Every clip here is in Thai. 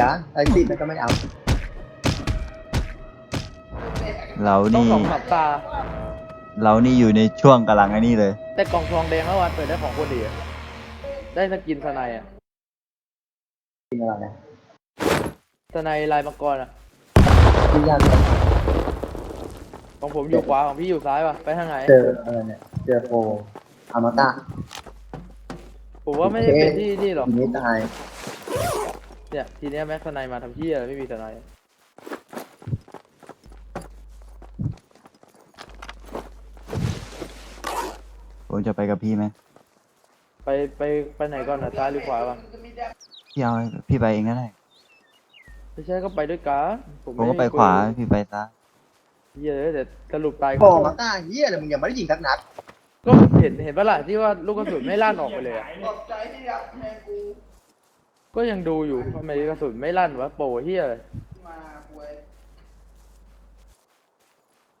กะไอ้ติมันก็ไม่เอาเราต้องนี่สองสามตาเรานี่อยู่ในช่วงกำลังไอ้นี่เลย แต่กล่องทองแดงเมื่อวานเปิดได้ของคนดีอะได้สกินสไนด์อะกินอะไรนะสไนด์ลายมังกรอะกินยากเลยของผมอยู่ขวาของพี่อยู่ซ้ายป่ะไปทางไหน เจออะไรเนี่ยเจอโฟอามาตะผมว่าไม่ได้เป็นที่นี่หรอก ทีนี้ตาย เนี่ยทีเนี้ยแม็กสไนด์มาทำที่อะไรไม่มีสไนด์ผมจะไปกับพี่ไหมไปไปไปไหนก่อนนะซ้ายหรือขวาก่อนพี่เอาพี่ไปเองก็ได้ไม่ใช่ก็ไปด้วยกันผมก็ไปขวาพี่ไปซ้ายเหี้ยอะแต่สรุปตายโฟมาตะเฮียเลยมึงยังไม่ได้ยิงสักนัด ก็เห็นเห็นปะล่ะที่ว่าลูกกระสุนไม่ลั่นออกไปเลยอะก็ ยังดูอยู่ทำไมกระสุนไม่ลั่นวะโปรเฮียเลย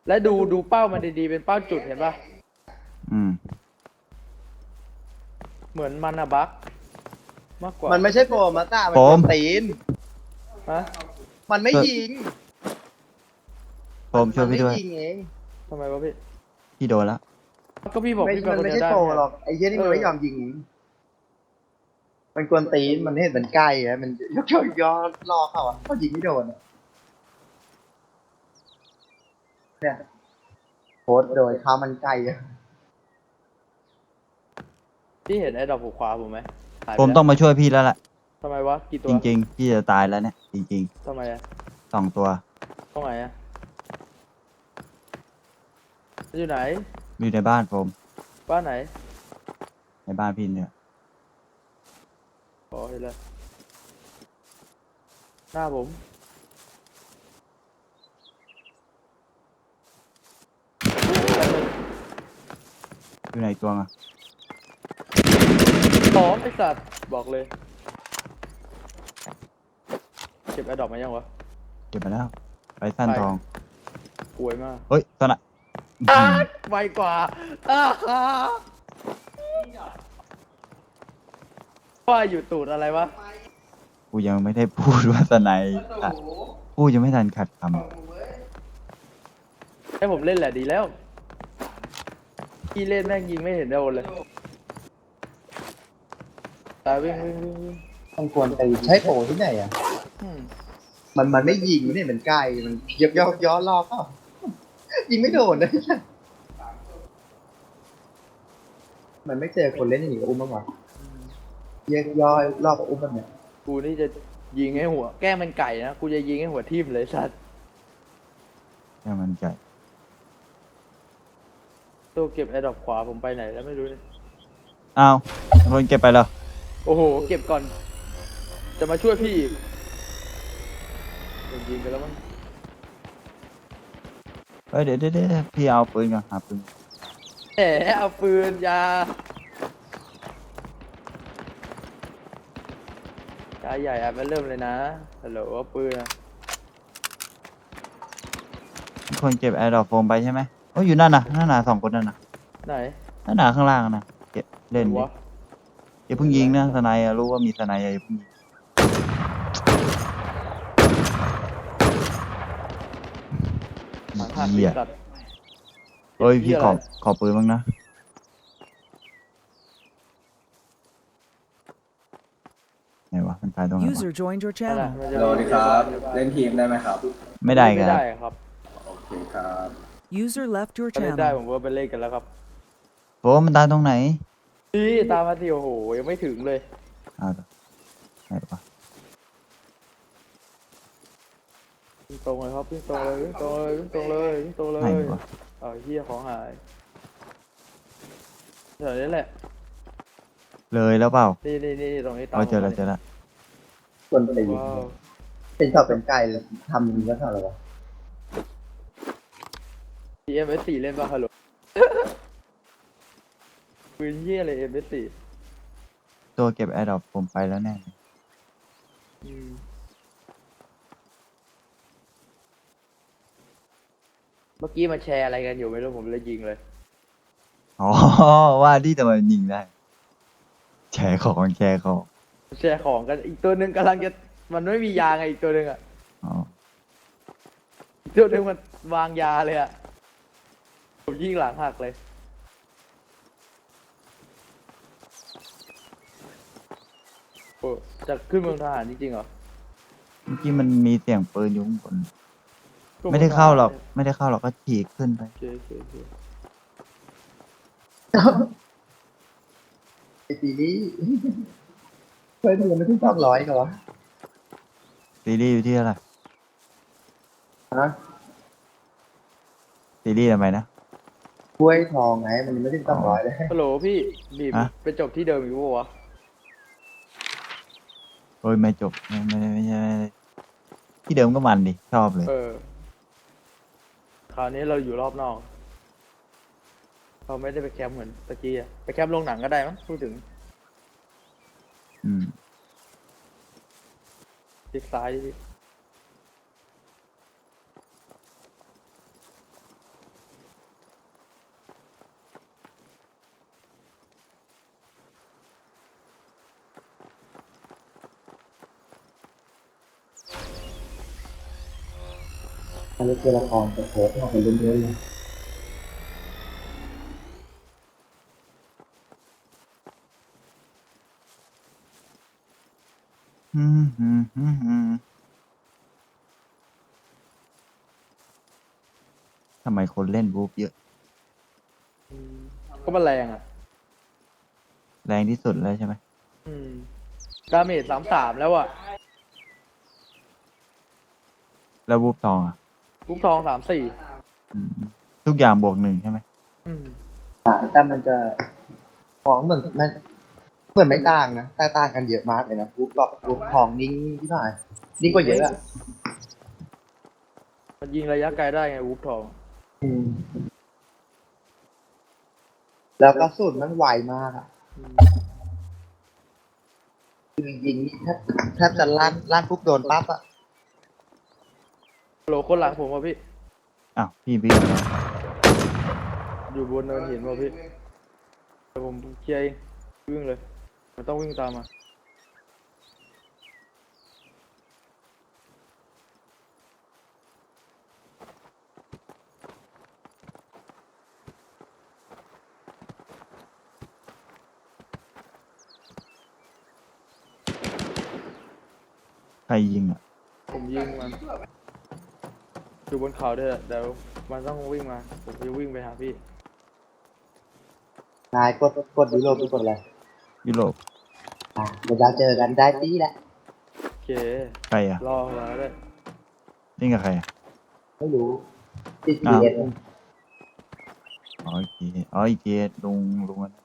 และดูดูเป้ามันดีๆ เป็นเป้าจุดเห็นปะอืม เหมือนมันอะบักมากกว่ามันไม่ใช่โฟมาตะมันโฟคมนตีน ฮะมันไม่ยิงผมช่วยพี่ด้วย มันไม่ยิงเองทำไมวะพี่พี่โดนแล้วก็พี่บอกไม่พี่ไปมันคนไม่เดียวใช่ได้โฟไงหรอกไอ้เฮียนี่มันไม่ยอมยิง มันกวนตีนมันเห็นมันใกล้อะมันยกยกย้อนรอเขาอะก็ยิงไม่โดนอะเนี่ยโพสต์โดยข้าวมันไก่อะพี่เห็นไอ้ดอกผูกขวาผมไหมหายไปผมแล้วต้องมาช่วยพี่แล้วล่ะ ทำไมวะกี่ตัวจริง ๆ พี่จะตายแล้วเนี่ย จริงทำไมอะๆสองตัว ตรงไหนอะอยู่ไหน อยู่ในบ้านผม บ้านไหน ในบ้านพี่เนี่ย ขอเห็นเลยหน้าผมอยู่ไหนตัวอะพร้อมไอ้สัตว์บอกเลย เก็บไอ้ดอกมายังวะเก็บมาแล้ว ไปสั้นไปทองป่วยมาก เฮ้ยตอนน่ะอ้าไวกว่าอ้าฮ่า ว่าอยู่ตูดอะไรวะกูยังไม่ได้พูดว่าสไนยอะพูดยังไม่ทันขัดคให้ผมเล่นแหละดีแล้วพี่เล่นแม่งยิงไม่เห็นโดนเลยตายวิ่งวิ่งวิ่งวิ่งมันกวนตีนใช้โผที่ไหนอะ อืมมันมันไม่ยิงเนี่ยมันใกล้มันยกยกย้อนรอบเปล่ายิงไม่โดนเลยมันไม่เจอคนเล่นอย่างนี้กับอุ้มบ้างวะ ยกย้อยรอบกับอุ้มแบบเนี้ยกูนี่จะยิงให้หัว แกล้งเป็นไก่นะ กูจะยิงให้หัวทิ่มเลยสัตว์ำแค่มันใจตัวเก็บไอ้ดอกขวาผมไปไหนแล้วไม่รู้เนี่ยอ้าวคนเก็บไปแล้วโอ้โห เก็บก่อน จะมาช่วยพี่อีกโดนยิงไปแล้วมั้งเฮ้ยเดี๋ยวเดี๋ยวเดี๋ยวพี่เอาปืนก่อนหาปืนแหมเอาปืนยา ยาใหญ่อะมาเริ่มเลยนะฮัลโหลเอาปืนอะคนเก็บแอร์ดรอปโฟมไปใช่ไหมโอ้ยอยู่นั่นน่ะนั่นน่ะสองคนนั่นน่ะไหนนั่นน่ะข้างล่างน่ะเก็บเล่นดิวะอย่าเพิ่งยิงนะสไนยอะรู้ว่ามีสไนยอะอย่าเพิ่งยิงหางหักเหี้ยสัตว์เฮ้ยเหี้พี่ยขออะไรขอปืนบ้างนะไหนวะมัน ตายตรงไหนวะ User joined your นั่นแหละ channel. มันจะสวัสดีครับ เล่นทีมได้ไหมครับ ไม่ได้คไม่รับได้ครับโอเคครับ User left your ถ้าเล่นได้ channel. ผมก็ไปเล่นกันแล้วครับโฟมมันตายตรงไหนนี่ตามมาที่โอ้โหยังไม่ถึงเลย อ้าวไหนวะวิ่งตรงเลยครับวิ่งตรงเลยวิ่งตรงเลยวิ่งตรงเลยวิ่งตรงเลไหนยวะเอาเฮียของหายเดี๋ยวนี้แหละเลยแล้วเปล่า นี่นี่นี่ตรงนี้ตามเราเจอผมแล้วมาเจอแล้ว กวนตีนว้าวเป็นชอบเป็นไก่เลยทำอย่างนี้ก็เท่าไหร่วะทีเอ็มเอสสี่เล่นป่ะฮัลโหล ปืนเฮียเลยเอ็มเอสสี่ตัวเก็บแอร์ดรอปผมไปแล้วแน่เมื่อกี้มาแชร์อะไรกันอยู่ไม่รู้ผมเลยยิงเลย อ๋อ ว่าที่ทำไมยิงได้ แชร์ของแชร์ของ แชร์ของกันอีกตัวหนึ่งกำลังจะมันไม่มียาไงอีกตัวหนึ่งอะอ๋ออีกตัวหนึ่งมันวางยาเลยอะผมยิงหลังหักเลย โอ้จะขึ้นเมืองทหารจริงๆเหรอเมื่อกี้มันมีเสียงปืนอยู่ข้างบนขึ้นไม่องได้เข้าหรอกทเนี่ยไม่ได้เข้าหรอกก็ฉีกขึ้นไป โอเคโอเคโอเคไอปีนี้ เคยดูไม่ถึงสองร้อยเหรอซีรีส์อยู่ที่อะไรฮะซีรีส์ทำไมนะ กล้วยทองไง มันไม่ถึงสองร้อยเลยฮัลโหลพี่บีบฮะ ไปจบที่เดิมอีกปะวะโอ้ยไม่จบไม่ไม่ไม่ไม่ใช่ไม่ใช่ที่เดิมก็มันดิ ชอบเลย เออ คราวนี้เราอยู่รอบนอก เราไม่ได้ไปแคมป์เหมือนตะกี้อะไปแคมป์โรงหนังก็ได้มั้งพูดถึง อืมทิศซ้ายดิอันนี้คือละครแต่โค้ดมาเป็นเรื่อยๆ อืมอืมอืมอืม ทำไมคนเล่นบูฟเยอะอืมก็มันแรงอะ แรงที่สุดแล้วใช่ไหมอืมดาเมจสามสามแล้วอะแล้วบูฟทองอะลูกทองสามสี่อืมทุกอย่างบวกหนึ่งใช่ไหมอืมแต่มันจะของเหมือนมัน เหมือนไม่ต่างนะแต่ต่างกันเยอะมากเลยนะรูปแบบรูปทองนิ่งที่ผ่านนิ่งกว่าเยอะอะมันยิงระยะไกลได้ไงวูฟทองอืมแล้วกระสุนมันไวมากอะอืมคือยิงนี่แทบแทบจะลั่นลั่นปุ๊บโดนปั๊บอะฮัลโหลคนหลังผมว่ะพี่ อ้าวพี่พี่อยู่บนเนินหินว่ะพี่เดี๋ยวผมเคลียร์เองวิ่งเลย มันต้องวิ่งตามมา ใครยิงอะ ผมยิงมันอยู่บนเขาด้วยเดี๋ยวมันต้องวิ่งมา ผมจะวิ่งไปหาพี่ นายกดกดยุโรปหรือกดอะไร ยุโรป อะเดี๋ยวเราเจอกันได้ปีแหละ โอเค ใครอะรอมาได้เล่นกับใครอะไม่รู้ติดอ้าวเอสอ๋ออีกทีอ๋ออีกทีลุงลุงอันนั้น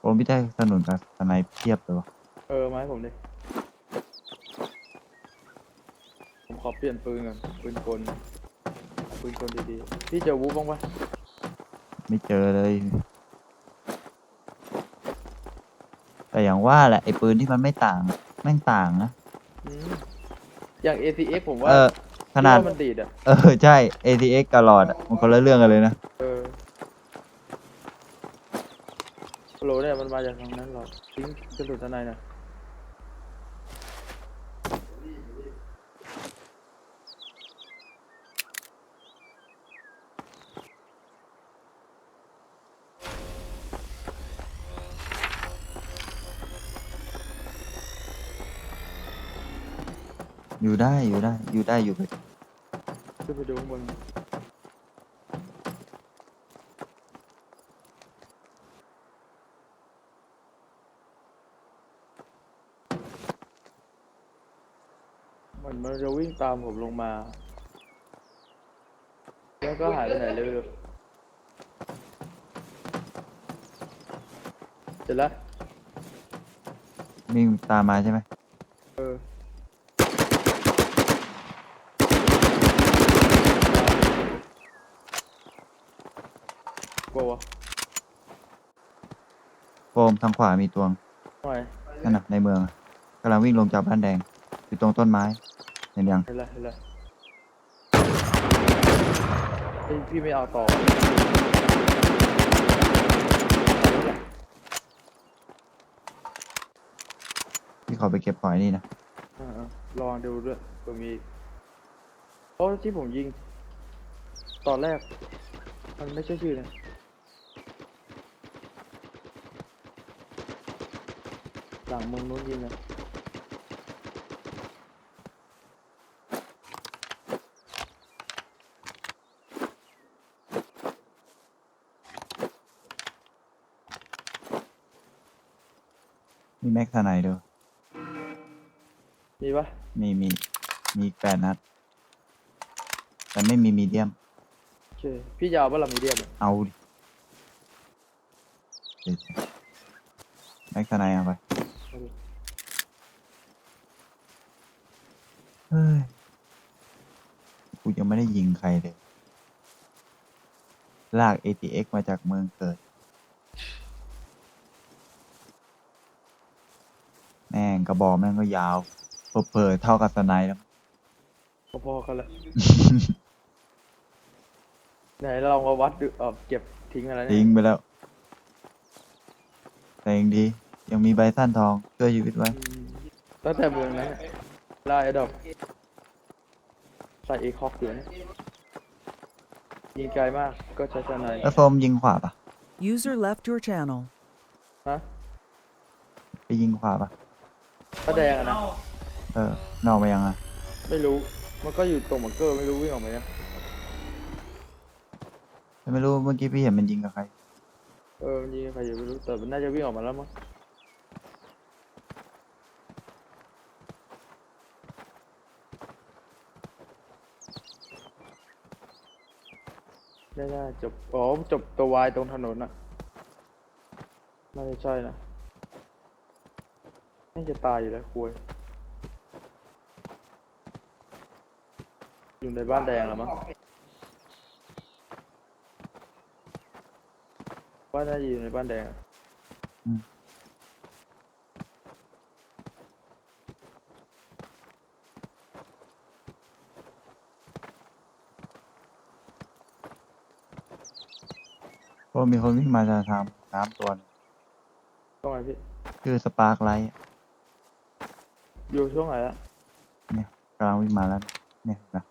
โอ้พี่ได้สนุนกับสไนเพียบเลยวะเออมาให้ผมดิ ผมขอเปลี่ยนปืนก่อนปืนกล ปืนกลดีๆพี่เจอวูฟบ้างปะไม่เจอเลย แต่อย่างว่าแหละไอ้ปืนที่มันไม่ต่าง แม่งต่างนะ อืมอย่าง ACX ผมว่าเออ ขนาดพี่ว่มันดีดอะเออ ใช่ ATX กับหลอดอะมันคนละเรื่องกันเลยนะ เออโหลเนี่ยมันมาจากทางนั้นหรอทิ้งกระสุนทนายหน่อย อยู่ได้อยู่ได้ อยู่ได้อยู่ไปขึ้นไปดูข้างบนมันมันจะวิ่งตามผมลงมา แล้วก็หายไปไหนเลยไม่รู้เสร็จแล้ววิ่งตามมาใช่ไหม มทางขวามีตวงนั่นน่ะในเมืองกำลังวิ่งลงจากบ้านแดง อยู่ตรงต้นไม้เห็นยังเห็นละเห็นล้ยพี่ไม่เอาต่อพี่ขอไปเก็บปล่อยนี่นะลองดูด้วยตรงนี้เพราะที่ผมยิง ตอนแรก มันไม่ใช่ชื่อนะ หลังมึงนู้นยิงนะมีแม็กทนายด้วยมีปะมีมีมีแปดนัด แต่ไม่มีมีเดียม โอเคพี่ยาวปะล่ะมีเดียมอะเอาดิเดี๋ยวแม็กทนายเอาไป เอาดิ เฮ้ยกูยังไม่ได้ยิงใครเลย ลาก ATX มาจากเมืองเกิด แม่งกระบอกแม่งก็ยาวเผลอๆเท่ากับสไนด์แล้ว พอๆกันแหละไหนเราลองมาวัดดูเออเก็บทิ้งอะไรทิ้เนี่ยงไปแล้ว แต่ยังดี ยังมีใบสั้นทองช่วยชีวิตไว้อืมตั้งแต่เมืองนั้น ล่าไอ้ดอกใส่เอคอกอยู่นะยิงไกลมาก ก็ใช้สไนด์แล้วโฟมยิงขวาปะ User left your channel. ฮะไปยิงขวาปะป้าแดงอะนะ เออนอกไปยังอะไม่รู้ มันก็อยู่ตรงบังเกอร์ไม่รู้วิ่งออกมายังไม่รู้เมื่อกี้พี่เห็นมันยิงกับใคร เออมันยิงใครอยู่ไม่รู้แต่มันน่าจะวิ่งออกมาแล้วมั้ง ได้ได้จบ อ๋อ จบตัววายตรงถนนอะน่าจะใช่นะน่าจะตายอยู่แล้วคุยอยู่ในบ้านแดงแล้วมั้งว่าน่าจะอยู่ในบ้านแดงอะ เพราะมีคนวิ่งมาจะทำน้ำตัวหนึงช่วงไหนพี่ ชื่อสปาร์คไลท์อยู่ช่วงไหนอะเนี่ยกำลังวิ่งมาแล้วเนี่ยเห็นะ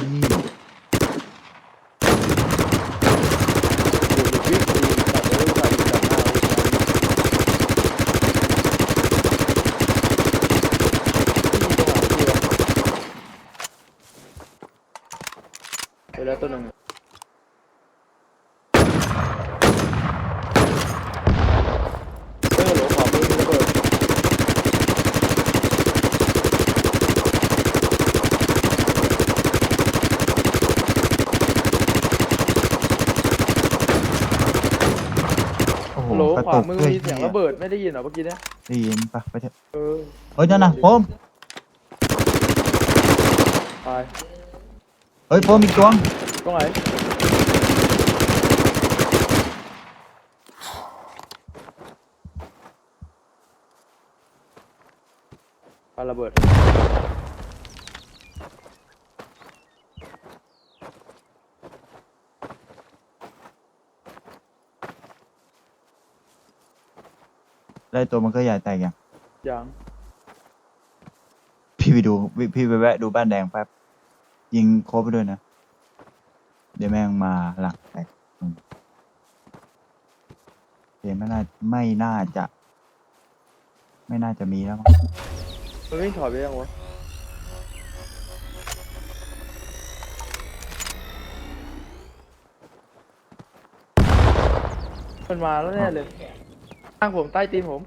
นี่ อยู่ในวิ่งอยู่ตัดเลยตัดอยู่ตัดหน้าเลยไปแล้วตัวหนึ่งเฮ้ยฮัลโหลขวามือมีระเบิด โอ้โห ฮัลโหล กระ ขวา ตุก มือ ด้วย มีเสียง ระเบิดไม่ได้ยินเหรอเมื่อกี้เนี่ยได้ยินปะไปเถอะเออเฮ้ยนั่นน่ะโฟมตายเฮ้ยโฟมอีกตัวงตรงไหนปาระเบิด ได้ตัวมันก็ใหญ่แตกยังยังพี่ไปดูพี่พี่ไปแวะดูบ้านแดงแป๊บยิงโครบไปด้วยนะ เดี๋ยวแม่งมาหลังแตกอืมเดี๋ยวไม่น่าไม่น่าจะ ไม่น่าจะมีแล้วมั้งมันวิ่งถอยไปยังวะมันมาแล้วแน่เลย ข้างผมใต้ตีนผม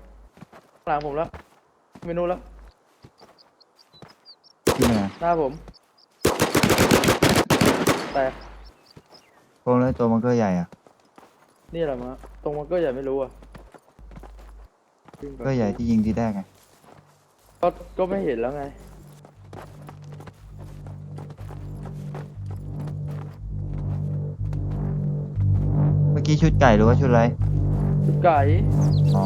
ข้างหลังผมแล้ว เมนูแล้ว ที่ไหนอะหน้าผม แต่โฟมแล้วตัวมันก็ใหญ่อะนี่แหละมั้งตรงมันก็ใหญ่ไม่รู้อะวิ่งไปก็ใหญ่ที่ยิงทีแรกไงก็ก็ไม่เห็นแล้วไง เมื่อกี้ชุดไก่หรือว่าชุดอะไร ไก่อ๋อ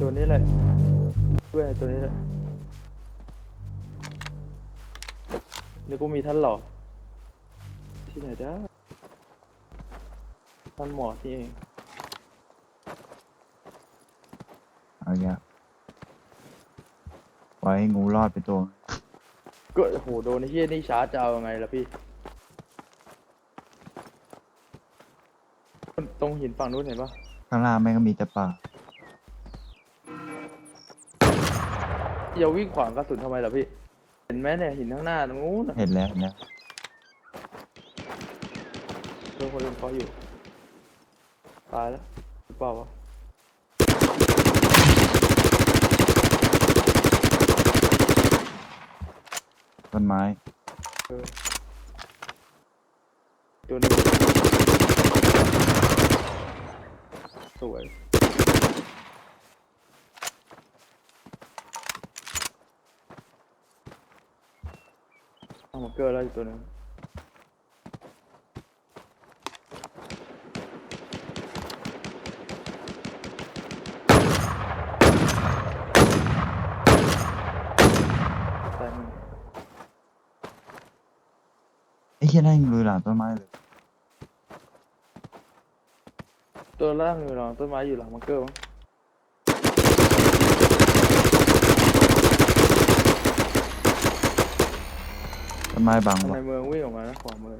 ตัวนี้แหละด้วยตัวนี้แหละนี่กูมีท่านหลอกที่ไหนได้ท่านหมอที่เองเอาอย่างไว้ให้งูรอดไปตัวก็โอ้โหโดนไอ้เฮียนี่ชาร์จจะเอายังไงล่ะพี่ ตรงหินฝั่งนู้นเห็นปะข้างล่างแม่งก็มีแต่ป่าอย่าวิ่งขวางกระสุนทำไมล่ะพี่ เห็นไหมเนี่ยหินข้างหน้าตรงนู้นน่ะเห็นแล้วเห็นแล้วโดนคนอื่นเขาะอยู่ ตายแล้วหรือเปล่าวะต้นไม้เออตัวหนึง สวย เอามาเกิดแล้วอีกตัวหนึงตายหนึ่งไอ้เหี้ยนั่งลุยหลังต้นไม้เลย ตัวล่างอยู่หลังต้นไม้อยู่หลังมังเกอร์มั้งต้นไม้บังทางวะในเมืองวิ่งออกมานะขวามือ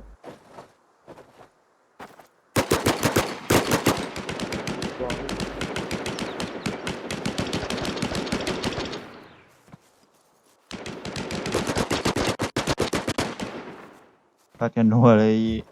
ตัววิ่งพัดกันนัวเลย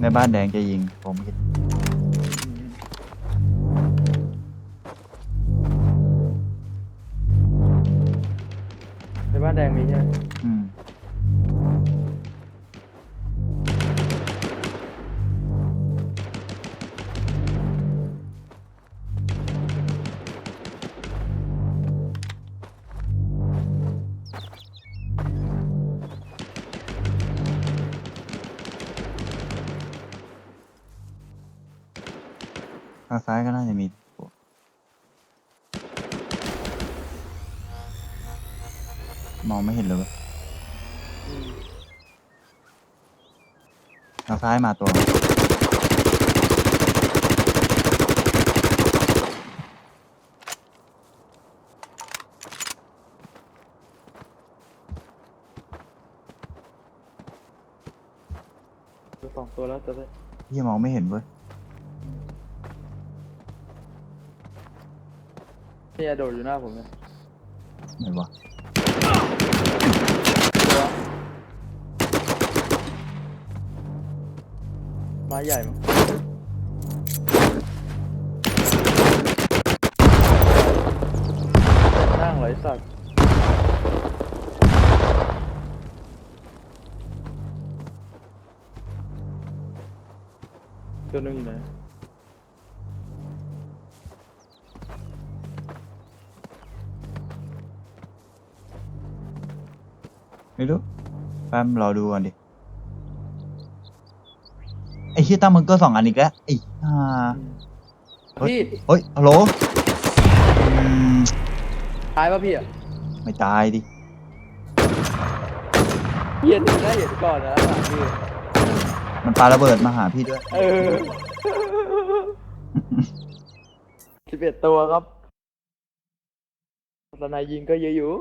ในบ้านแดงจะยิง ผมเห็นในบ้านแดงมีใช่ไหมอืม ทางซ้ายก็น่าจะมีตัวมองไม่เห็นเลยเว้ยอืมทางซ้ายมาตัวเหลือสองตัวแล้วจะได้พี่มองไม่เห็นเว้ย นี่โดดอยู่หน้าผมเนี่ยไหนวะตัวไม้ใหญ่มั้งนั่งไหลสัตว์ตัวหนึงอยู่ไหน ไม่รู้แป๊บรอดูก่อนดิ ไอ้เฮียตั้งมึงก็สองอันอีกแล้วไอ้ห่าเฮ้ย พี่เฮ้ยฮัลโหลอืมตายป่ะพี่อะไม่ตายดิเฮียถึงได้เห็นก่อนนะถามพี่มันปาระเบิดมาหาพี่ด้วย เออสิบเอ็ดตัวครับสนายยิงก็เยอะอยู่